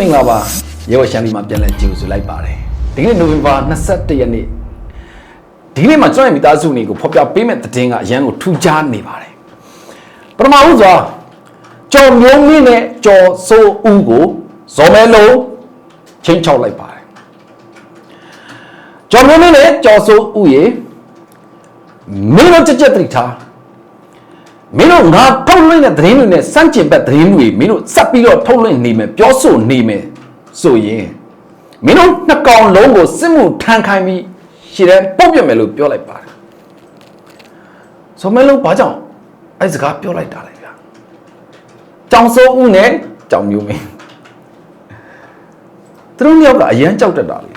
မင်္ဂလာပါရေဝရှမ်းပြည်မှာပြန်လဲကြိုဆိုလိုက်ပါတယ်ဒီနေ့နိုဝင်ဘာ21ရက်နေ့ဒီနေ့မှာကျွန်တော်ရဲ့မိသားစုနေကိုဖော်ပြပေးမဲ့သတင်းကအရန်ကိုထူးခြားနေပါတယ်ပထမဦးစွာကျော်မျိုးမင်းနဲ့ကျော်စိုးဦးကိုဇော်မဲလုံးချင်းချောက်လိုက်ပါတယ်ကျော်မျိုးမင်းနဲ့ကျော်စိုးဦးရေမင်းတို့ကြက်ကြက်တိထား မင်းတို့ငါထုတ်လွှင့်တဲ့သတင်းတွေနဲ့စန့်ကျင်ဘက်သတင်းတွေမင်းတို့စပ်ပြီးတော့ထုတ်လွှင့်နေမယ်ပြောဆိုနေမယ်ဆိုရင်မင်းတို့နှစ်ကောင်လုံးကိုစစ်မှုထမ်းခိုင်းပြီးရှည်တဲ့ပုတ်ပြတ်မယ်လို့ပြောလိုက်ပါတယ်ဆိုမဲလုံးဘာကြောင့်အဲ့စကားပြောလိုက်တာလဲဗျာကြောင်စိုးဦးနဲ့ကြောင်မျိုးမင်းသူတို့မြောက်ကအရန်ကြောက်တတ်တာလေ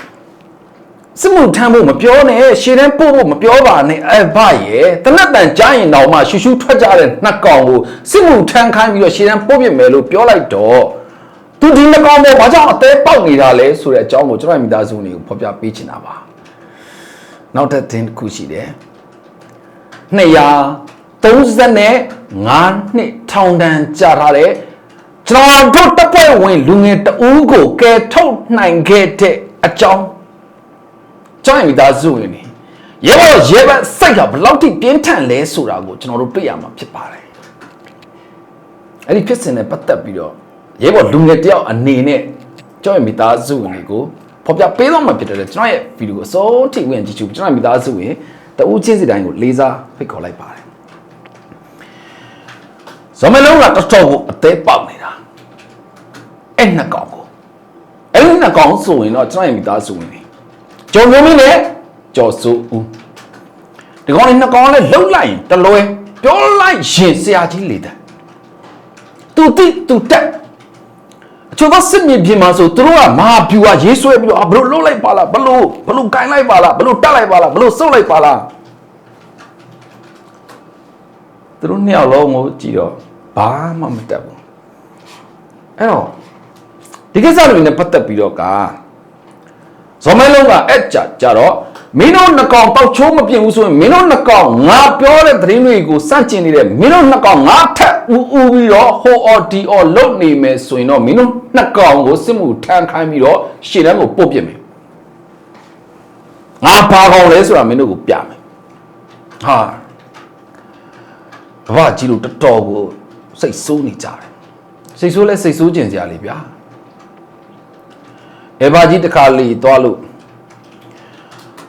စစ်မှုထမ်းဖို့မပြောနဲ့ရှည်တန်းပို့ဖို့မပြောပါနဲ့အဲ့ဗရဲ့တနတ်တန်ကြားရင်တော့မှရှူရှူထွက်ကြတဲ့နှစ်ကောင်ကိုစစ်မှုထမ်းခိုင်းပြီးတော့ရှည်တန်းပို့ပြမယ်လို့ပြောလိုက်တော့သူဒီနှစ်ကောင်ပေါ်ဘာကြောင့်အသေးပေါက်နေတာလဲဆိုတဲ့အကြောင်းကိုကျွန်တော်မိသားစုတွေကိုဖော်ပြပေးချင်တာပါနောက်ထပ်သင်တစ်ခုရှိတယ်235နှစ်ထောင်ဒဏ်ကြာထားတဲ့ကျွန်တော်တို့တပ်ဖွဲ့ဝင်လူငယ်တဦးကိုကယ်ထုတ်နိုင်ခဲ့တဲ့အကြောင်း ကျောင်းမိသားစုဝင်နေရဲဘော်ရဲဘက်စိတ်ကဘယ်လောက်ထိပြင်းထန်လဲဆိုတာကိုကျွန်တော်တို့တွေ့ရမှာဖြစ်ပါတယ်အဲ့ဒီဖြစ်စဉ်နဲ့ပတ်သက်ပြီးတော့ရဲဘော်လူငယ်တယောက်အနေနဲ့ကျောင်းမိသားစုဝင်တွေကိုဖော်ပြပေးတော့မှာဖြစ်တယ်ကျွန်တော်ရဲ့ဗီဒီယိုအစိုးထိဝင်ကြည့်ချူကျွန်တော်မိသားစုဝင်တဦးချင်းစီတိုင်းကိုလေးစားဖိတ်ခေါ်လိုက်ပါတယ်ဇော်မလုံးကတော်တော်ကိုအသေးပေါက်နေတာအဲ့နှစ်ကောင်ကိုအဲ့ဒီနှစ်ကောင်ဆိုရင်တော့ကျွန်တော်ရဲ့မိသားစုဝင်တွေ ကျော်မျိုးမင်းနဲ့ကျော်စိုးဦးဒီကောင်လေးနှစ်ကောင်လည်းလှုပ်လိုက်ရင်တလွဲပြောလိုက်ရင်ဆရာကြီးလေတဲ့သူတိသူတက်အချို့ကစစ်မြေပြင်မှာဆိုသူတို့ကမဟာဗျူဟာရေးဆွဲပြီးတော့အာဘလို့လှုပ်လိုက်ပါလားဘလို့ဘလို့ကိုင်းလိုက်ပါလားဘလို့တက်လိုက်ပါလားဘလို့စုပ်လိုက်ပါလားသူတို့နှစ်ယောက်လုံးကိုကြည့်တော့ဘာမှမတက်ဘူးအဲ့တော့ဒီကိစ္စတွေနဲ့ပတ်သက်ပြီးတော့က ဇော်မဲလုံးကအဲ့ကြကြတော့မင်းတို့နှစ်ကောင်တောက်ချိုးမပြင်းဘူးဆိုရင်မင်းတို့နှစ်ကောင်ငါပြောတဲ့သတင်းတွေကိုစန့်ကျင်နေတဲ့မင်းတို့နှစ်ကောင်ငါထက်ဦးဦးပြီးတော့ဟိုအော်ဒီအော်လုံနေမယ်ဆိုရင်တော့မင်းတို့နှစ်ကောင်ကိုစစ်မှုထမ်းခိုင်းပြီးတော့ရှေ့တန်းကိုပုတ်ပြစ်မယ်ငါဘာကောင်လဲဆိုတာမင်းတို့ကိုပြမယ်ဟာဘာကြီးလို့တော်တော်ကိုစိတ်ဆိုးနေကြတယ်စိတ်ဆိုးလဲစိတ်ဆိုးကျင်စရာလေးဗျာ အေဘာကြီးတစ်ခါလီသွားလို့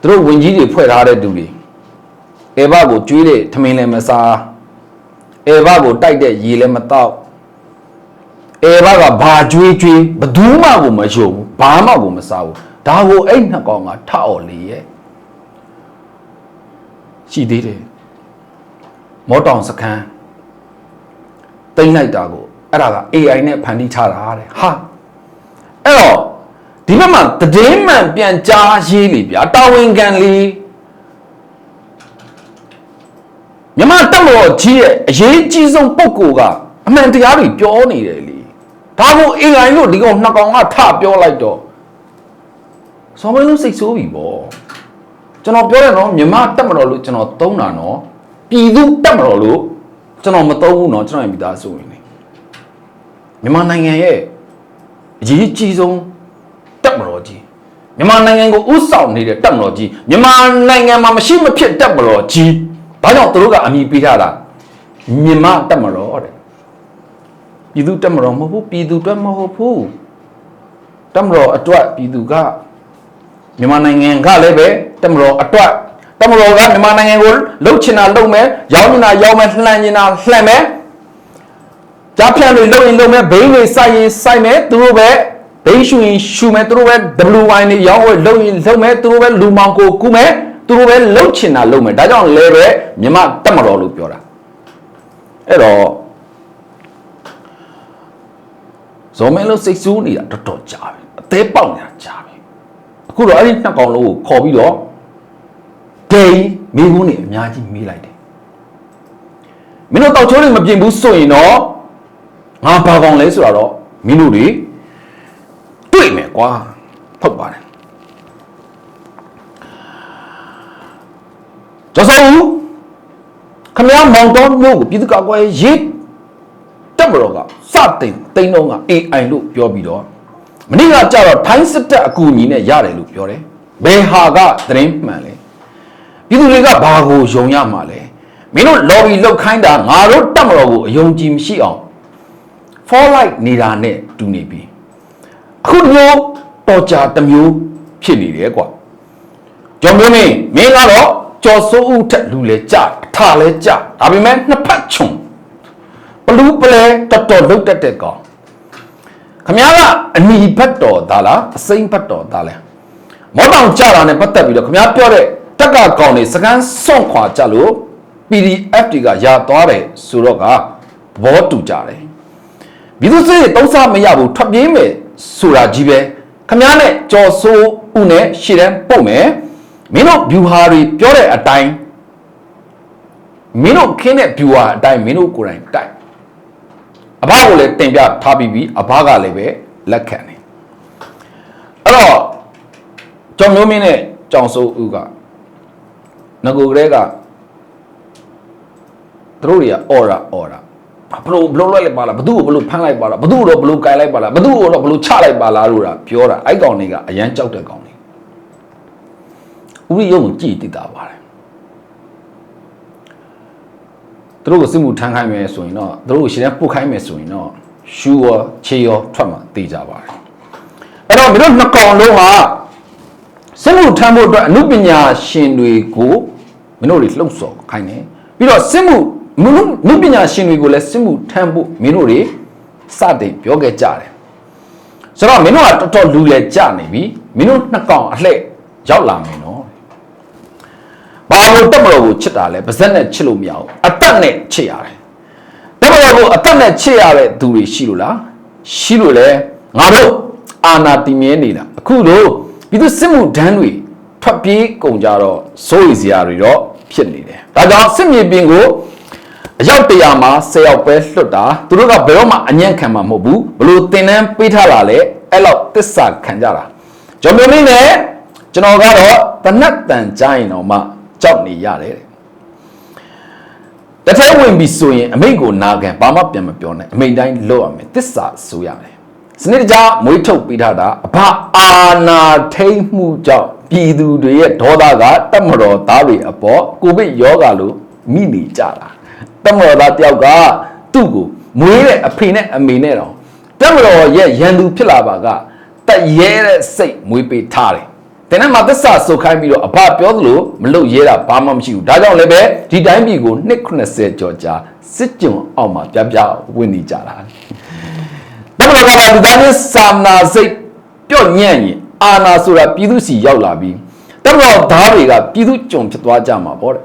သူတို့ဝင်ကြီးတွေဖွဲ့ထားတဲ့သူတွေအေဘာကိုကျွေးတဲ့ထမင်းလည်းမစားအေဘာကိုတိုက်တဲ့ရေလည်းမတောက်အေဘာကဘာကျွေးကျွေးဘယ်သူမှကိုမယုံဘူးဘာမှကိုမစားဘူးဒါကိုအဲ့နှစ်ကောင်ကထအော်လေရဲ့ရှိသေးတယ်မောတောင်စခန်းတိမ့်လိုက်တာကိုအဲ့ဒါက AI နဲ့ဖန်တီးထားတာတဲ့ဟာအဲ့တော့ ဒီဘက်မှာတည်င်းမှန်ပြန်ကြားရေးလေဗျာတာဝန်ခံလေးမြမတက်မော်ကြီးရဲ့အရေးကြီးဆုံးပုံကိုကအမှန်တရားတွေပြောနေတယ်လေဒါကို AI လို့ဒီကောင်နှစ်ကောင်ကထပြောလိုက်တော့စောမင်းလုံးစိတ်ဆိုးပြီဗောကျွန်တော်ပြောတယ်နော်မြမတက်မတော်လို့ကျွန်တော်သုံးတာနော်ပြည်သူတက်မတော်လို့ကျွန်တော်မသုံးဘူးနော်ကျွန်တော်ရဲ့မိသားစုဝင်နေမြန်မာနိုင်ငံရဲ့အရေးကြီးဆုံး တက်မတော်ကြီးမြန်မာနိုင်ငံကိုဥဆောင်နေတဲ့တက်မတော်ကြီးမြန်မာနိုင်ငံမှာမရှိမဖြစ်တက်မတော်ကြီးဘာကြောင့်သူတို့ကအမည်ပေးထားတာမြန်မာတက်မတော်တဲ့ပြည်သူတက်မတော်မဟုတ်ဘူးပြည်သူအတွက်မဟုတ်ဘူးတက်မတော်အတွက်ပြည်သူကမြန်မာနိုင်ငံကလည်းပဲတက်မတော်အတွက်တက်မတော်ကမြန်မာနိုင်ငံကိုလှုပ်ချင်တာလှုပ်မယ်ရောင်းချင်တာရောင်းမယ်လှန်ချင်တာလှန်မယ်ကြားဖြန့်တွေလှုပ်ရင်လှုပ်မယ်ဘိန်းတွေစိုက်ရင်စိုက်မယ်သူတို့ပဲ ဘိန်းရှူရင်ရှူမယ်သူတို့ပဲ WY နေရောင်းဝယ်လုံရင်လုံမယ်သူတို့ပဲလူမောင်ကိုကူးမယ်သူတို့ပဲလုံချင်တာလုံမယ်ဒါကြောင့်လဲပဲမြမတက်မတော်လို့ပြောတာအဲ့တော့ဇော်မဲလို့စိတ်ဆိုးနေတာတော်တော်ကြာပြီအသေးပေါက်နေတာကြာပြီအခုတော့အဲ့ဒီနှစ်ကောင်လုံးကိုခေါ်ပြီးတော့ဂိမ်းမိဘူးနေအများကြီးမေးလိုက်တယ်မင်းတို့တောက်ချိုးတွေမပြင်ဘူးဆိုရင်တော့ငါဘာကောင်လဲဆိုတော့မင်းတို့တွေ တွေ့မယ်ကွာဟုတ်ပါတယ်ကျော်စောဦးခမရမောင်တော်မျိုးကိုပြည်သူ့ကာကွယ်ရေးတက်မတော်ကစတင်တိန်းတော့က AI လို့ပြောပြီးတော့မနေ့ကကြတော့ထိုင်းစစ်တပ်အကူအညီနဲ့ရတယ်လို့ပြောတယ်ဘယ်ဟာကသတင်းမှန်လဲပြည်သူတွေကဘာကိုယုံရမှာလဲမင်းတို့ lobby လောက်ခိုင်းတာငါတို့တက်မတော်ကိုအယုံကြည်မရှိအောင် for light နေတာနဲ့တူနေပြီ အခုမျိုးတော်ကြတစ်မျိုးဖြစ်နေတယ်ကွာကျော်မျိုးမင်းမင်းကတော့ကြော်စိုးဦးထက်လူလဲကြအထာလဲကြဒါပေမဲ့နှစ်ဖက်ခြုံဘလူးပလဲတော်တော်လုတ်တက်တဲ့ကောင်ခမ ्या ကအနီဘတ်တော်သားလားအစိမ့်ဘတ်တော်သားလဲမောတောင်ကြတာနဲ့ပတ်သက်ပြီးတော့ခမ ्या ပြောတဲ့တက်ကကောင်တွေစကန်းစွန့်ခွာကြလို့ PDF တွေကရာသွားတယ်ဆိုတော့ကဘောတူကြတယ်ပြည်သူစစ်တုံးစားမရဘူးထွက်ပြေးမယ် ဆိုတာကြီးပဲခမ ्या နဲ့ကြော်ဆိုးဦးနဲ့ရှေ့တန်းပုတ်မယ်မင်းတို့ view ဟာတွေပြောတဲ့အတိုင်းမင်းတို့ခင်းတဲ့ view ဟာအတိုင်းမင်းတို့ကိုယ်တိုင်တိုက်အဘကိုလည်းတင်ပြထားပြီးပြီအဘကလည်းပဲလက်ခံတယ်အဲ့တော့ကျော်မျိုးမင်းနဲ့ကြောင်စိုးဦးကငကိုကလေးကသူတို့တွေကအော်ရာအော်ရာ ဘလို့ဘလို့လိုက်လိုက်ပါလားဘသူ့ကိုဘလို့ဖမ်းလိုက်ပါလားဘသူ့ကိုတော့ဘလို့ကင်လိုက်ပါလားဘသူ့ကိုတော့ဘလို့ချလိုက်ပါလားလို့တာပြောတာအဲ့ကောင်တွေကအရန်ကြောက်တဲ့ကောင်တွေဥရိယုံကိုကြည်တိတာပါတယ်သူတို့ကိုစစ်မှုထမ်းခိုင်းမယ်ဆိုရင်တော့သူတို့ကိုရှင်းတဲ့ပုတ်ခိုင်းမယ်ဆိုရင်တော့ရှူရောခြေရောထွက်မှတေးကြပါတယ်အဲ့တော့မင်းတို့နှစ်ကောင်လုံးဟာစစ်မှုထမ်းဖို့အတွက်အမှုပညာရှင်တွေကိုမင်းတို့တွေလှုပ်ဆော်ခိုင်းတယ်ပြီးတော့စစ်မှု မင်းတို့အမှုပညာရှင်တွေကိုလည်းစစ်မှုထမ်းဖို့မင်းတို့တွေစတင်ပြောခဲ့ကြတယ်ဆိုတော့မင်းတို့ကတော်တော်လူလဲကြနေပြီမင်းတို့နှစ်ကောင်အလှည့်ရောက်လာမယ်နော်ဘာလို့တက်မလို့ကိုချစ်တာလဲပါဇက်နဲ့ချစ်လို့မရဘူးအတက်နဲ့ချစ်ရတယ်တက်မလို့ကိုအတက်နဲ့ချစ်ရတဲ့သူတွေရှိလို့လားရှိလို့လဲငါတို့အာနာတည်မြဲနေတာအခုတို့ပြည်သူစစ်မှုဒန်းတွေထွက်ပြေးကုန်ကြတော့စိုးရိမ်စရာတွေတော့ဖြစ်နေတယ်ဒါကြောင့်စစ်မြေပြင်ကို အယောက်တရာမှာ10ယောက်ပဲလွတ်တာသူတို့ကဘယ်တော့မှအညံ့ခံမှာမဟုတ်ဘူးဘလို့တင်တန်းပေးထားလာလဲအဲ့လောက်တစ္ဆာခံကြတာကျွန်တော်မျိုးလေးနဲ့ကျွန်တော်ကတော့တနတ်တန်ကြရင်တော့မှကြောက်နေရတယ်တဲ့တထဲဝင်ပြီဆိုရင်အမိန့်ကိုနာခံဘာမှပြန်မပြောနဲ့အမိန့်တိုင်းလုပ်ရမယ်တစ္ဆာဆိုရတယ်စနစ်တကျမွေးထုတ်ပေးထားတာအဘအာနာထိမ့်မှုကြောင့်ပြည်သူတွေရဲ့ဒေါသကတက်မတော်သားတွေအပေါ်ကိုဗစ်ယောဂါလို့မိနေကြတာ တက်မတော်သားတယောက်ကသူ့ကိုမွေးတဲ့အဖေနဲ့အမေနဲ့တော့တက်မတော်ရဲ့ရန်သူဖြစ်လာပါကတက်ရဲတဲ့စိတ်မွေးပေးထားတယ်တဲ့နဲ့မှာသစ္စာဆိုခိုင်းပြီးတော့အဘပြောသလိုမလုပ်ရဲတာဘာမှမရှိဘူးဒါကြောင့်လည်းပဲဒီတိုင်းပြည်ကိုနှစ်90ကျော်ကြာစစ်ကြုံအောက်မှာပြပြဝင်နေကြတာတမတော်ကလူသားချင်းစာနာစိတ်ပြော့ညံ့ရင်အာနာဆိုတာပြည်သူစီရောက်လာပြီးတမတော်သားတွေကပြည်သူကြုံဖြစ်သွားကြမှာပေါ့တဲ့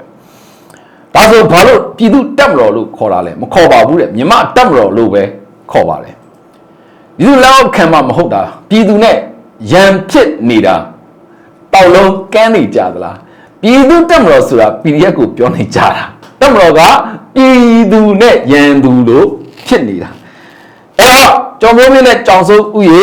ဒါဆိုဘာလို့ပြည်သူတက်မတော်လို့ခေါ်တာလဲမခေါ်ပါဘူးတဲ့မြမတက်မတော်လို့ပဲခေါ်ပါတယ်ဒီလိုလောက်ခံမှမဟုတ်တာပြည်သူနဲ့ရန်ဖြစ်နေတာတောက်လုံးကန်းနေကြသလားပြည်သူတက်မတော်ဆိုတာ PDF ကိုပြောနေကြတာတက်မတော်ကပြည်သူနဲ့ရန်သူလို့ဖြစ်နေတာအဲ့တော့ကျော်မိုးမင်းနဲ့ကြောင်စိုးဥယေ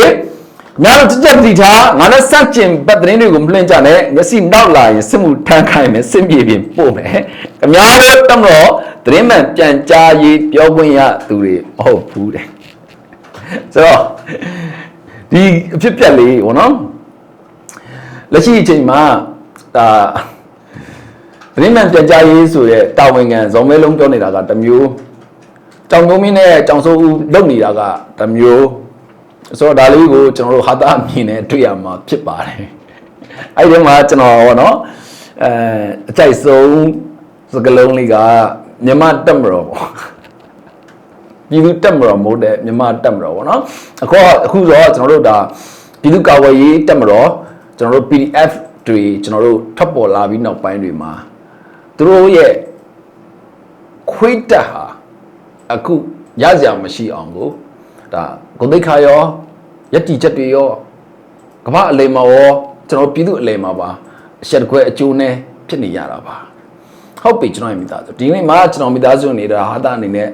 များတော့တက်တက်တီထားငါနဲ့စန့်ကျင်ဘတ်သတင်းတွေကိုမလွှင့်ကြနဲ့မျက်စိနောက်လာရင်စစ်မှုထမ်းခိုင်းမယ်စစ်ပြေပြင်ပို့မယ်အများတို့တက်မတော်သတင်းမှန်ပြန်ကြားရေးပြောခွင့်ရသူတွေမဟုတ်ဘူးတဲ့ဆိုတော့ဒီအဖြစ်ပြက်လေးဘောနော်လက်ရှိအချိန်မှာဒါသတင်းမှန်ပြန်ကြားရေးဆိုတဲ့တာဝန်ခံဇော်မဲလုံးပြောနေတာကတစ်မျိုးကြောင်ကုန်းမင်းနဲ့ကြောင်စိုးဦးလုပ်နေတာကတစ်မျိုး ဆိုတော့ဒါလေးကိုကျွန်တော်တို့ဟာတာအမြင်နဲ့တွေ့ရမှာဖြစ်ပါတယ်အဲ့ဒီမှာကျွန်တော်ဟောနော်အဲအကြိုက်ဆုံးစကလုံးလေးကမြမတက်မတော်ပေါ့ပြည်သူတက်မတော်မဟုတ်တဲ့မြမတက်မတော်ပေါ့နော်အခုအခုတော့ကျွန်တော်တို့ဒါပြည်သူကာဝေးရေးတက်မတော်ကျွန်တော်တို့ PDF တွေကျွန်တော်တို့ထပ်ပေါ်လာပြီးနောက်ပိုင်းတွေမှာသူတို့ရဲ့ခွေးတက်ဟာအခုရကြမရှိအောင်ကို ဒါဂုဏ်သိက္ခာရောယက်တီချက်တွေရောကမ္ဘာအလိမ်မှာရောကျွန်တော်ပြည်သူအလိမ်မှာပါအချက်တကွဲအကျိုးနဲ့ဖြစ်နေရတာပါဟုတ်ပြီကျွန်တော်ရဲ့မိသားစုဒီနေ့မှာကျွန်တော်မိသားစုနေတာဟာတာအနေနဲ့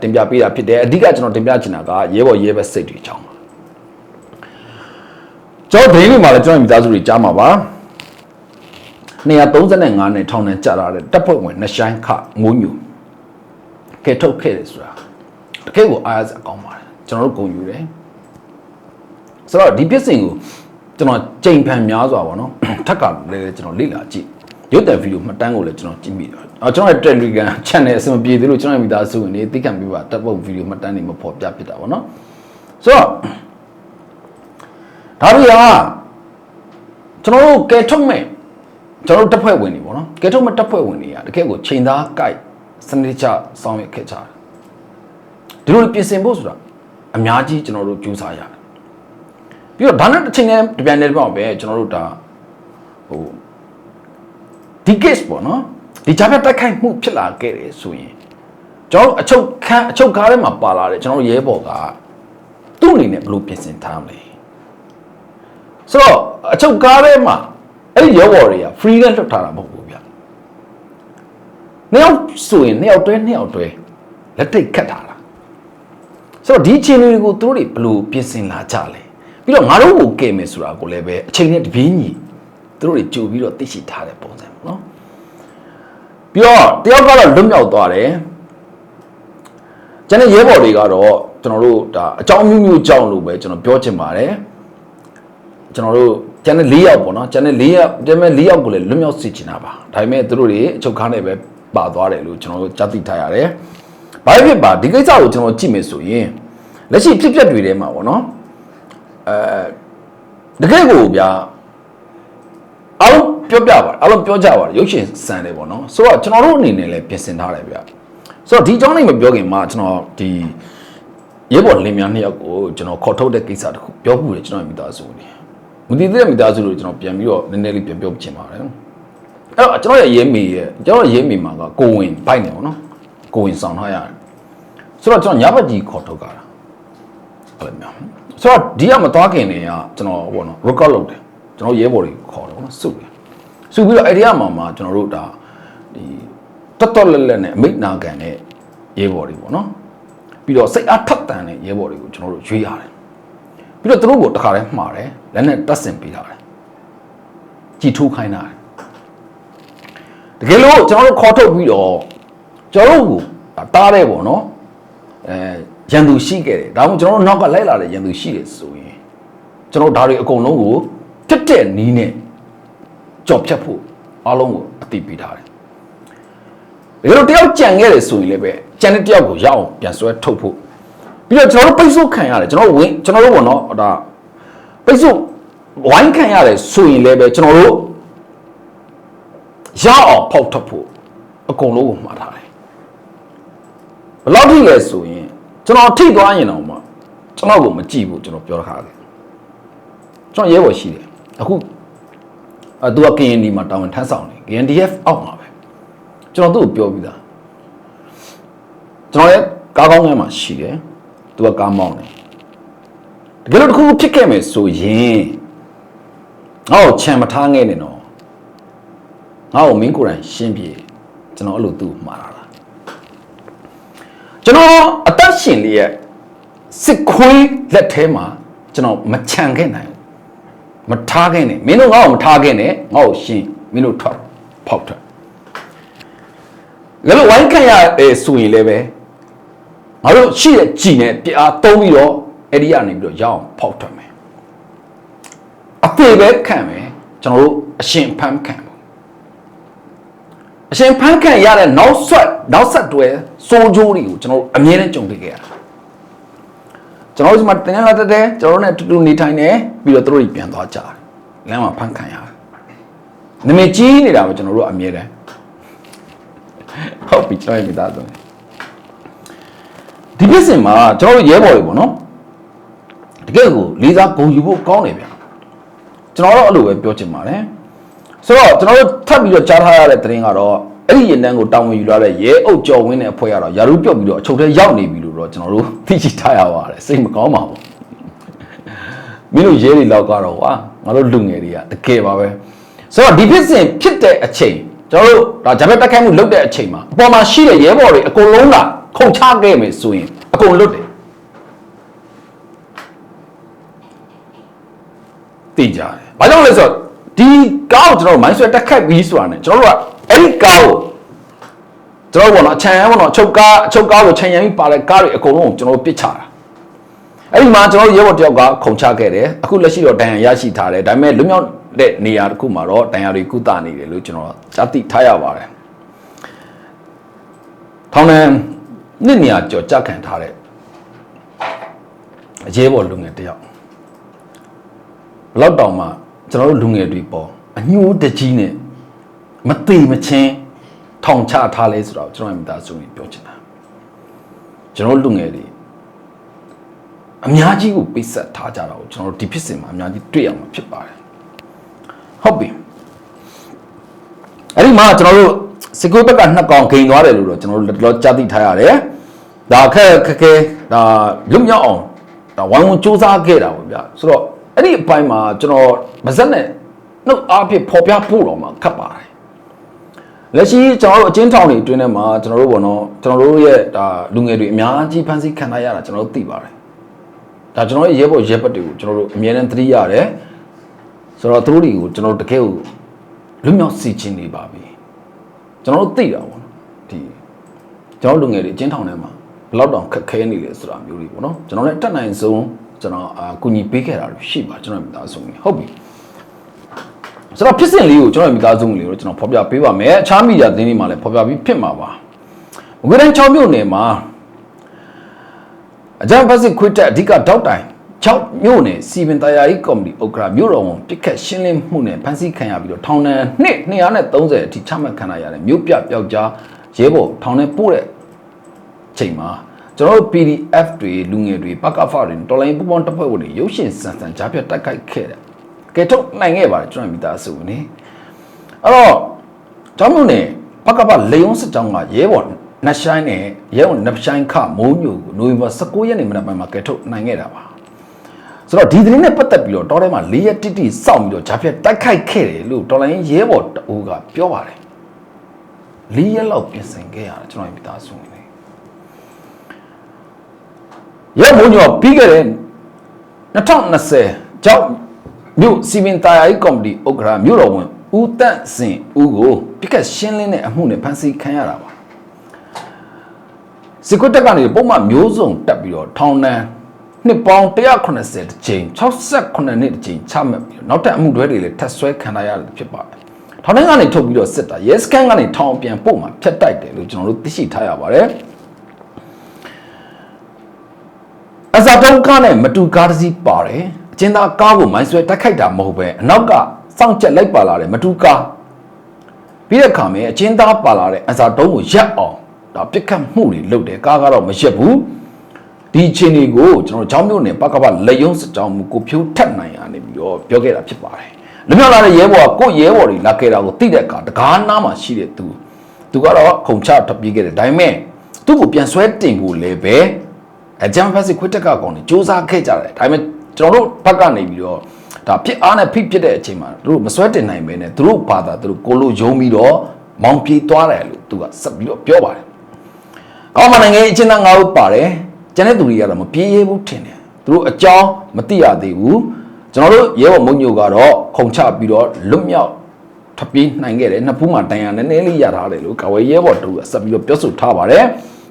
တင်ပြပေးတာဖြစ်တယ်အဓိကကျွန်တော်တင်ပြချင်တာကရဲဘော်ရဲဘက်စိတ်တွေအကြောင်းပါကျွန်တော်ဒိန်းတွေမှာလည်းကျွန်တော်မိသားစုတွေကြားမှာပါ235နဲ့ထောင်နဲ့ကြာလာတဲ့တပ်ဖွဲ့ဝင်နှဆိုင်ခမိုးညူကဲထုတ်ခဲ့တယ်ဆိုတာတကယ်ကိုအားရစရာကောင်းပါတယ် ကျွန်တော်တို့ဂုဏ်ယူတယ်ဆိုတော့ဒီဖြစ်စဉ်ကိုကျွန်တော်ကြိမ်ဖန်များစွာပေါ့နော်ထက်ကလည်းကျွန်တော်လေ့လာကြည့်ရုပ်သံဗီဒီယိုမှတ်တမ်းကိုလည်းကျွန်တော်ကြည့်မိတယ်အော်ကျွန်တော်ရဲ့ Telegram channel အဆင်မပြေသေးလို့ကျွန်တော်ရဲ့မိသားစုဝင်တွေသိခံပြီးပါတပ်ပုတ်ဗီဒီယိုမှတ်တမ်းတွေမဖော်ပြဖြစ်တာပေါ့နော်ဆိုတော့ဒါတွေကကျွန်တော်တို့ကဲထုတ်မဲ့ကျွန်တော်တို့တပ်ဖွဲ့ဝင်တွေပေါ့နော်ကဲထုတ်မဲ့တပ်ဖွဲ့ဝင်တွေကတကယ်ကိုချိန်သားကြိုက်စနစ်ချဆောင်ရွက်ခဲ့ကြတယ်ဒီလိုပြင်ဆင်ဖို့ဆိုတာ အများကြီးကျွန်တော်တို့ကြိုးစားရတယ်ပြီးတော့ဒါနဲ့တစ်ချိန်နဲ့တပြန်နဲ့တပြန်ပဲကျွန်တော်တို့ဒါဟိုဒီ case ပေါ့နော်ဒီဂျာပြတ်တိုက်ခိုက်မှုဖြစ်လာခဲ့တယ်ဆိုရင်ကျွန်တော်တို့အချုပ်ခန်းအချုပ်ကားထဲမှာပါလာတယ်ကျွန်တော်တို့ရဲဘော်ကသူ့အနေနဲ့ဘယ်လိုပြင်ဆင်ထားမလဲဆိုတော့အချုပ်ကားထဲမှာအဲ့ဒီရဲဘော်တွေက free နဲ့လွတ်ထားတာမဟုတ်ဘူးဗျနှစ်ယောက်ဆိုရင်နှစ်ယောက်တွဲနှစ်ယောက်တွဲလက်ထိတ်ခတ်ထားတာ ဆိုတော့ဒီအချိန်တွေကိုသူတို့တွေဘယ်လိုပြင်ဆင်လာကြလဲပြီးတော့ငါတို့ကိုကဲမယ်ဆိုတာကိုလည်းပဲအချိန်နဲ့တပြေးညီသူတို့တွေကြိုပြီးတော့သိရှိထားတဲ့ပုံစံပေါ့နော်ပြီးတော့တယောက်ကတော့လွတ်မြောက်သွားတယ်ကျန်တဲ့ရဲဘော်တွေကတော့ကျွန်တော်တို့ဒါအကြောင်းမျိုးမျိုးကြောင်းလို့ပဲကျွန်တော်ပြောချင်ပါတယ်ကျွန်တော်တို့ကျန်တဲ့၄ယောက်ပေါ့နော်ကျန်တဲ့၄ယောက်ကျန်တဲ့၄ယောက်ကိုလည်းလွတ်မြောက်စေချင်တာပါဒါပေမဲ့သူတို့တွေအချုပ်ခါနဲ့ပဲပါသွားတယ်လို့ကျွန်တော်တို့ကြားသိထားရတယ်ဘာဖြစ်ပါဒီကိစ္စကိုကျွန်တော်ကြည့်မယ်ဆိုရင် လက်ရှိဖြစ်ပျက်တွေထဲမှာပေါ့နော်အဲတကယ်ကိုဗျာအားလုံးပြောပြပါအားလုံးပြောကြပါတယ်ရုပ်ရှင်စံတယ်ပေါ့နော်ဆိုတော့ကျွန်တော်တို့အနေနဲ့လည်းပြင်ဆင်ထားတယ်ဗျာဆိုတော့ဒီအကြောင်းလေးမပြောခင်မှာကျွန်တော်ဒီရဲဘော်လင်းများနှစ်ယောက်ကိုကျွန်တော်ခေါ်ထုတ်တဲ့ကိစ္စတခုပြောမှုတယ်ကျွန်တော်မိသားစုနေမတည်သေးတဲ့မိသားစုလို့ကျွန်တော်ပြန်ပြီးတော့နည်းနည်းလေးပြန်ပြောချင်ပါတယ်အဲ့တော့ကျွန်တော်ရဲ့ရဲမေရဲ့ကျွန်တော်ရဲမေမှာကကိုဝင်ဘိုက်နေပေါ့နော်ကိုဝင်ဆောင်ထားရတယ်ဆိုတော့ကျွန်တော်ညဘက်ကြီးခေါ်ထုတ်ကြတာ အဲ့လိုမျိုးဆိုတော့ဒီကမသွားခင်နေကကျွန်တော်ဘောနော် record လုပ်တယ်ကျွန်တော်ရဲဘော်တွေခေါ်တယ်ဘောနော်စုတယ်စုပြီးတော့အဲ့ဒီကမှမှကျွန်တော်တို့ဒါဒီတော်တော်လက်လက်နဲ့အမိတ်နာခံတဲ့ရဲဘော်တွေပေါ့နော်ပြီးတော့စိတ်အားထက်သန်တဲ့ရဲဘော်တွေကိုကျွန်တော်တို့ရွေးရတယ်ပြီးတော့သူတို့ကိုတခါတည်းမှားတယ်လက်နဲ့တတ်ဆင်ပေးထားတယ်ကြည်ထိုးခိုင်းတာတကယ်လို့ကျွန်တော်တို့ခေါ်ထုတ်ပြီးတော့ကျွန်တော်တို့ကိုတားတဲ့ပေါ့နော်အဲ ရန်သူရှိခဲ့တယ်ဒါမှမဟုတ်ကျွန်တော်တို့နောက်ကလိုက်လာတဲ့ရန်သူရှိတယ်ဆိုရင်ကျွန်တော်ဒါတွေအကုန်လုံးကိုတက်တဲ့နီးနဲ့ကြော်ဖြတ်ဖို့အားလုံးကိုအသိပေးထားတယ်။ဒါကြောင့်တယောက်ကြံခဲ့တယ်ဆိုရင်လည်းပဲကြံတဲ့တယောက်ကိုရအောင်ပြန်ဆွဲထုတ်ဖို့ပြီးတော့ကျွန်တော်တို့ပိတ်ဆို့ခံရတယ်ကျွန်တော်ဝင်ကျွန်တော်တို့ဘောနော်ဒါပိတ်ဆို့ဝိုင်းခံရတယ်ဆိုရင်လည်းပဲကျွန်တော်တို့ရအောင်ဖောက်ထုတ်ဖို့အကုန်လုံးကိုမှားထားတယ်။ဘယ်လောက်ထိလဲဆိုရင် ကျွန်တော်ထိသွားရင်တော့မှကျွန်တော်ကိုမကြည့်ဘူးကျွန်တော်ပြောတာခါတယ်ကျွန်တော်ရဲဘော်ရှိတယ်အခုအဲသူက KND မှာတာဝန်ထမ်းဆောင်နေ KNDF အောက်မှာပဲကျွန်တော်သူ့ကိုပြောပြီးသားကျွန်တော်ရဲ့ကားကောင်းထဲမှာရှိတယ်သူကကားမောင်းတယ်တကယ်လို့တစ်ခုခုဖြစ်ခဲ့မယ်ဆိုရင်ငါ့ကိုခြံမထားခဲ့နဲ့တော့ငါ့ကိုမင်းကိုယ်တိုင်ရှင်းပြေကျွန်တော်အဲ့လိုသူ့ကိုမှားတာလား ကျွန်တော်အသက်ရှင်လေးရဲ့စစ်ခွေးလက်ထဲမှာကျွန်တော်မချန်ခဲ့နိုင်ဘူးမထားခဲ့နဲ့မင်းတို့ငါ့ကိုမထားခဲ့နဲ့ငါ့ကိုရှင်းမင်းတို့ထွက်ဖောက်ထွက်ငါတို့ဝိုင်းခံရအဲဆိုရင်လည်းပဲငါတို့ရှိတဲ့ကြည်နဲ့ပြအားသုံးပြီးတော့အဲ့ဒီကနေပြီးတော့ရအောင်ဖောက်ထွက်မယ်အဖေပဲခံမယ်ကျွန်တော်တို့အရှင်ဖမ်းခံဘူးအရှင်ဖမ်းခံရတဲ့နောက်ဆက်နောက်ဆက်တွဲ စိုးကြိုးတွေကိုကျွန်တော်တို့အမြဲတမ်းကြုံတွေ့ခဲ့ရတာကျွန်တော်တို့ဒီမှာတင်လာတဲ့ကျွန်တော်တို့နဲ့တူတူနေထိုင်နေပြီးတော့သူတို့တွေပြန်သွားကြတယ်လမ်းမှာဖမ်းခံရတယ်နမည်ကြီးနေတာပဲကျွန်တော်တို့အမြဲတမ်းဟုတ်ပြီကျွန်တော်ရဲ့မိသားစုဒီပြစ်စင်မှာကျွန်တော်တို့ရဲဘော်တွေပေါ့နော်တကယ်ကိုလေးစားဂုဏ်ယူဖို့ကောင်းတယ်ဗျကျွန်တော်တို့အဲ့လိုပဲပြောချင်ပါတယ်ဆိုတော့ကျွန်တော်တို့ထပ်ပြီးတော့ကြားထားရတဲ့သတင်းကတော့ အဲ့ဒီရင်တန်းကိုတာဝန်ယူလာတဲ့ရဲအုပ်ကျော်ဝင်းတဲ့အဖွဲ့ကတော့ယာရုပြုတ်ပြီးတော့အချုပ်ထဲရောက်နေပြီလို့တော့ကျွန်တော်တို့သိရှိထားရပါတယ်စိတ်မကောင်းပါဘူးမင်းတို့ရဲတွေလောက်ကတော့ကွာငါတို့လူငယ်တွေကတကယ်ပါပဲဆိုတော့ဒီဖြစ်စဉ်ဖြစ်တဲ့အချိန်ကျွန်တော်တို့ဒါဂျပန်တက်ခိုင်းမှုလုပ်တဲ့အချိန်မှာအပေါ်မှာရှိတဲ့ရဲဘော်တွေအကုန်လုံးကခုန်ချခဲ့မယ်ဆိုရင်အကုန်လွတ်တယ်သိကြတယ်။ဘာကြောင့်လဲဆိုတော့ဒီကားကိုကျွန်တော်တို့မိုင်းဆွဲတက်ခတ်ပြီးဆိုတာ ਨੇ ကျွန်တော်တို့က အဲ့ဒီကားကိုကျွန်တော်တို့ဘောနော်ခြံရမ်းဘောနော်အချုပ်ကားအချုပ်ကားကိုခြံရမ်းပြီးပါတဲ့ကားတွေအကုန်လုံးကိုကျွန်တော်တို့ပစ်ချတာအဲ့ဒီမှာကျွန်တော်တို့ရဲဘော်တယောက်ကခုံချခဲ့တယ်အခုလက်ရှိတော့ဒဏ်ရာရရှိထားတယ်ဒါပေမဲ့လွတ်မြောက်တဲ့နေရာတစ်ခုမှာတော့ဒဏ်ရာတွေကုသနေတယ်လို့ကျွန်တော်ကြားသိထားရပါတယ်ထောင်ထဲနှစ်နေရာကြော်ကြခံထားတဲ့အရေးပေါ်လူငယ်တယောက်ဘလောက်တောင်မှကျွန်တော်တို့လူငယ်တွေပေါ်အညှိုးတကြီးနဲ့ မတိမချင်းထောင်ချထားလဲဆိုတော့ကျွန်တော်မိသားစုကြီးပြောချင်တာကျွန်တော်တို့လူငယ်တွေအများကြီးကိုပိတ်ဆက်ထားကြတာကိုကျွန်တော်တို့ဒီဖြစ်စဉ်မှာအများကြီးတွေ့ရမှာဖြစ်ပါတယ်ဟုတ်ပြီအဲ့ဒီမှာကျွန်တော်တို့စကူဘက်ကနှစ်ကောင်ဂိန်သွားတယ်လို့တော့ကျွန်တော်တို့လောကြားသိထားရတယ်ဒါခက်ခက်ခဲဒါလွတ်မြောက်အောင်ဒါဝိုင်းဝန်းစူးစမ်းခဲ့တာပေါ့ဗျာဆိုတော့အဲ့ဒီအပိုင်းမှာကျွန်တော်မစက်နဲ့နှုတ်အားဖြင့်ပေါ်ပြဖို့တော့မှခတ်ပါတယ် လက်ရှိကျွန်တော်တို့အချင်းထောင်တွေအတွင်းထဲမှာကျွန်တော်တို့ဘောနော်ကျွန်တော်တို့ရဲ့ဒါလူငယ်တွေအများကြီးဖန်ဆီးခံထားရတာကျွန်တော်တို့သိပါတယ်ဒါကျွန်တော်ရဲ့ရဲဘော်ရဲဘက်တွေကိုကျွန်တော်တို့အမြဲတမ်းသတိရတယ်ဆိုတော့သူတို့တွေကိုကျွန်တော်တို့တကယ်ကိုလွတ်မြောက်စီခြင်းနေပါပြီကျွန်တော်တို့သိတာပေါ့နော်ဒီကျွန်တော်တို့လူငယ်တွေအချင်းထောင်ထဲမှာဘယ်လောက်တောင်ခက်ခဲနေလဲဆိုတာမျိုးတွေပေါ့နော်ကျွန်တော်လည်းတက်နိုင်ဆုံးကျွန်တော်အာကူညီပေးခဲ့တာတွေရှိပါကျွန်တော်မိသားစုကြီးဟုတ်ပြီ ဆိုတော့ဖြစ်စဉ်လေးကိုကျွန်တော်မိသားစုလေးကိုကျွန်တော်ဖော်ပြပေးပါမယ်အခြားမီဒီယာသတင်းတွေမှာလည်းဖော်ပြပြီးဖြစ်မှာပါဝေဒန်6မြို့နယ်မှာအကြံဖက်စစ်ခွေတက်အဓိကတောက်တိုင်6မြို့နယ်စီပင်တရားရေးကော်မတီဥက္ကဋ္ဌမြို့တော်ဝန်ပြစ်ခတ်ရှင်းလင်းမှုနဲ့ဖမ်းဆီးခံရပြီးတော့ထောင်ဒဏ်နှစ်230အထိချမှတ်ခံရတဲ့မြို့ပြပျောက်ကြားရဲဘော်ထောင်ထဲပို့တဲ့ချိန်မှာကျွန်တော်တို့ PDF တွေလူငယ်တွေပကဖတွေတော်လိုင်းပူပေါင်းတပ်ဖွဲ့ဝင်တွေရုပ်ရှင်စံစံကြားပြတ်တိုက်ခိုက်ခဲ့တ ယ်ကဲထုတ်နိုင်ခဲ့ပါတယ်ကျွန်တော်မိသားစုနေအဲ့တော့ကျောင်းမြို့နယ်ပကဖလေယုံစစ်ကြောင်းကရဲဘော်နှဆိုင်နဲ့ရဲဘော်နှဆိုင်ခမိုးညိုကိုနိုဝင်ဘာ19ရက်နေ့မနက်ပိုင်းမှာကဲထုတ်နိုင်ခဲ့တာပါဆိုတော့ဒီသတင်းနဲ့ပတ်သက်ပြီးတော့တောထဲမှာ၄ရက်တိတိစောင့်ပြီးတော့ဂျာပြက်တိုက်ခိုက်ခဲ့တယ်လို့တော်လိုင်းရဲဘော်တအိုးကပြောပါတယ်၄ရက်လောက်ပြင်ဆင်ခဲ့ရတယ်ကျွန်တော်မိသားစုနေရဲမိုးညောပြီးခဲ့တဲ့2020ကြောက် မြို့စီမင်တာယာရေးကော်မတီဥက္ကဋ္ဌမြို့တော်ဝင်ဦးတန့်စင်ဦးကိုပြစ်ခတ်ရှင်းလင်းတဲ့အမှုနဲ့ဖမ်းဆီးခံရတာပါစစ်ကွတ်တက်ကနေပုံမှန်မျိုးစုံတက်ပြီးတော့ထောင်ဒဏ်နှစ်ပေါင်း180တကြိမ်68နှစ်တကြိမ်ချမှတ်ပြီးတော့နောက်ထပ်အမှုတွဲတွေလည်းထပ်ဆွဲခံရရတယ်ဖြစ်ပါတယ်ထောင်ထဲကနေထုတ်ပြီးတော့စစ်တာရဲစခန်းကနေထောင်ပြန်ပို့မှဖျက်တိုက်တယ်လို့ကျွန်တော်တို့သိရှိထားရပါတယ်အစာတုံးကားနဲ့မတူကားတစ်စီးပါတယ်အ ကျဉ်းသားကားကိုမိုင်းဆွဲတိုက်ခိုက်တာမဟုတ်ပဲအနောက်ကစောင့်ချက်လိုက်ပါလာတဲ့မတူကားပြီးတဲ့အခါမှာအကျဉ်းသားပါလာတဲ့အစာတုံးကိုရက်အောင်ဒါပြစ်ခတ်မှုတွေလုပ်တယ်ကားကတော့မရက်ဘူးဒီအချိန်တွေကိုကျွန်တော်တို့เจ้าမြို့နယ်ပကပလက်ယုံစကြောင်းမူကိုဖြိုးထက်နိုင်ရနေပြီးတော့ပြောခဲ့တာဖြစ်ပါတယ်လူမျိုးလာတဲ့ရဲဘော်ကကိုယ့်ရဲဘော်တွေလာခဲ့တာကိုသိတဲ့အခါတကားနားမှာရှိတဲ့သူသူကတော့ခုံချထပ်ပြေးခဲ့တယ်ဒါပေမဲ့သူ့ကိုပြန်ဆွဲတင်ဖို့လည်းပဲအဂျမ်ဖက်စစ်ခွတ်တက်ကကောင်နေစူးစမ်းခဲ့ကြတယ်ဒါပေမဲ့ ကျွန်တော်တို့ဘက်ကနေပြီးတော့ဒါဖြစ်အားနဲ့ဖိဖြစ်တဲ့အချိန်မှာသူတို့မဆွဲတင်နိုင်ပဲနဲ့သူတို့ဘာသာသူတို့ကိုလိုယုံပြီးတော့မောင်ပြေးသွားတယ်လို့သူကဆက်ပြီးတော့ပြောပါတယ်ကောင်းမနိုင်ငံအချင်းသား၅ဦးပါတယ်ကျန်တဲ့သူတွေကတော့မပြေးရဘူးထင်တယ်သူတို့အကြောင်းမသိရသေးဘူးကျွန်တော်တို့ရဲဘော်မုံညိုကတော့ခုံချပြီးတော့လွတ်မြောက်ထပ်ပြေးနိုင်ခဲ့တယ်နှစ်ဖူးမှာတန်ရနည်းနည်းလေးရထားတယ်လို့ကာဝေးရဲဘော်တူကဆက်ပြီးတော့ပြောဆိုထားပါတယ်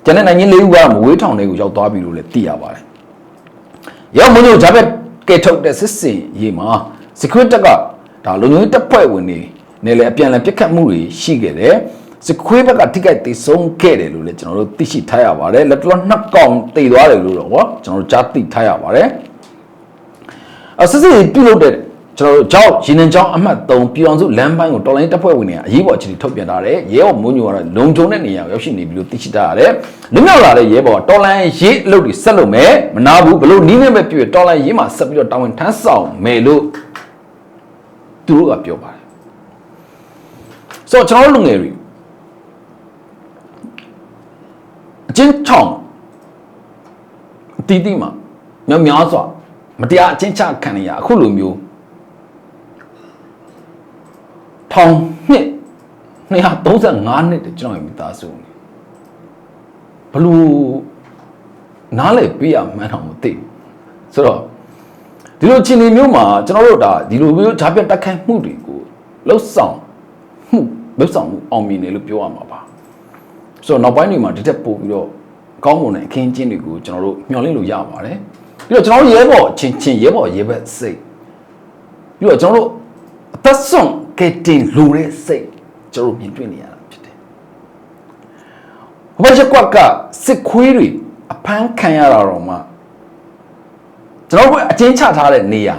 ကျန်တဲ့နိုင်ငံလေးဦးကမဝေးထောင်တွေကိုရောက်သွားပြီလို့လည်းသိရပါတယ်ရဲမုံညိုဂျာဘက် ကဲထုတ်တဲ့စစ်စင်ရေးမှာ security ကဒါလုံခြုံရေးတပ်ဖွဲ့ဝင်တွေနဲ့လည်းအပြန်အလှန်ပစ်ခတ်မှုတွေရှိခဲ့တယ်စခွေးဘက်ကထိခိုက်သိဆုံးခဲ့တယ်လို့လည်းကျွန်တော်တို့သိရှိထားရပါတယ်လက်တော်နှစ်ကောင်တိသွားတယ်လို့တော့ဟောကျွန်တော်တို့ကြားသိထားရပါတယ်အစစ်စစ်ပြုလုပ်တဲ့ ကျွန်တော်တို့ကြောက်ရင်းနှံကြောင်းအမှတ်3ပြည်အောင်စုလမ်းပိုင်းကိုတော်လိုင်းတပ်ဖွဲ့ဝင်တွေကအရေးပေါ်အခြေအနေထုတ်ပြန်ထားတယ်ရဲဘော်မွန်းညိုကတော့လုံခြုံတဲ့နေရာကိုရောက်ရှိနေပြီလို့သိရှိထားရတယ်လွမြောက်လာတဲ့ရဲဘော်ကတော်လိုင်းရေးအလုပ်တွေဆက်လုပ်မယ်မနာဘူးဘလို့နီးနေမဲ့ပြည့်တော်လိုင်းရေးမှာဆက်ပြီးတော့တာဝန်ထမ်းဆောင်မယ်လို့သူတို့ကပြောပါတယ်ဆိုတော့ကျွန်တော်တို့လူငယ်တွေအချင်းချောင်းတီးတီးမှာမြောက်များစွာမတရားအချင်းချခံရအခုလိုမျိုး ထောင်နှစ်235နှစ်တည်းကျွန်တော်ရဲ့မိသားစုနေဘလို့နားလေပေးရမှန်းတော့မသိဘူးဆိုတော့ဒီလိုချင်းနေမျိုးမှာကျွန်တော်တို့ဒါဒီလိုမျိုးဂျာပြတ်တက်ခိုင်းမှုတွေကိုလှုပ်ဆောင်မှုလှုပ်ဆောင်မှုအောင်မြင်တယ်လို့ပြောရမှာပါဆိုတော့နောက်ပိုင်းတွေမှာဒီတက်ပို့ပြီးတော့ကောင်းမွန်တဲ့အခင်းကျင်းတွေကိုကျွန်တော်တို့မျှော်လင့်လို့ရပါတယ်ပြီးတော့ကျွန်တော်တို့ရဲဘော်ချင်းချင်းရဲဘော်ရဲဘက်စိတ်ပြီးတော့ကျွန်တော်တို့အသက်ဆုံး ကဲတင်လူတဲ့စိတ်ကျွန်တော်တို့မြင်တွေ့နေရတာဖြစ်တယ်ဟိုဘက်ရက်ကွက်ကစစ်ခွေးတွေအဖမ်းခံရတာတော့မှကျွန်တော်တို့အချင်းချထားတဲ့နေရာ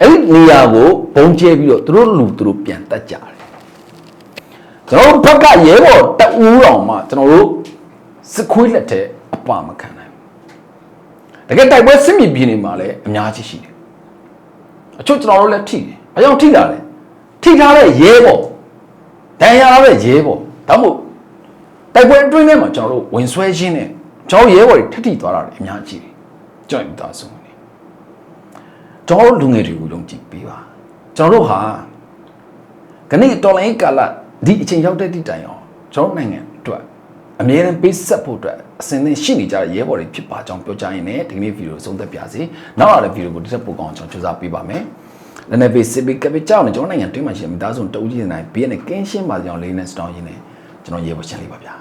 အဲ့ဒီနေရာကိုဘုံကျဲပြီးတော့သူတို့လူသူတို့ပြန်တက်ကြတယ်ကျွန်တော်တို့ဘက်ကရဲဘော်တအူးတော်မှကျွန်တော်တို့စစ်ခွေးလက်ထဲအပမခံနိုင်ဘူးတကယ်တိုက်ပွဲစစ်မြေပြင်တွေမှာလည်းအများကြီးရှိတယ်အချို့ကျွန်တော်တို့လည်းထိတယ်အကြောင်းထိတာလဲ ထိထားတဲ့ရဲဘော်ဒဏ်ရာရတဲ့ရဲဘော်ဒါမှမဟုတ်တိုက်ပွဲအတွင်းထဲမှာကျွန်တော်တို့ဝင်ဆွဲခြင်းနဲ့ကျွန်တော်ရဲဘော်တွေထက်ထိသွားတာလည်းအများကြီးတယ်ကျွန်တော်မိသားစုဝင်တွေကျွန်တော်တို့လူငယ်တွေကိုယုံကြည်ပေးပါကျွန်တော်တို့ဟာခဏတော်လိုင်းကာလဒီအချိန်ရောက်တဲ့ဒီတိုင်အောင်ကျွန်တော်နိုင်ငံအတွက်အမြဲတမ်းပေးဆက်ဖို့အတွက်အစင်းသင်းရှိနေကြတဲ့ရဲဘော်တွေဖြစ်ပါကြောင်းပြောကြရင်လည်းဒီနေ့ဗီဒီယိုဆုံးသက်ပြစေနောက်လာတဲ့ဗီဒီယိုကိုတစ်ချက်ပိုကောင်းအောင်ကျွန်တော်စူးစမ်းပေးပါမယ် လည်းလည်းပေးစစ်ပေးကပ်ပေးကြောင်းနဲ့ကျွန်တော်နိုင်ငံတွင်းမှာရှိတဲ့မိသားစုတအုပ်ကြီးတွေနိုင်ဘေးနဲ့ကင်းရှင်းပါကြောင်းလေးနဲ့စတောင်းရင်းနဲ့ကျွန်တော်ရေပေါ်ရှင်းလေးပါဗျာ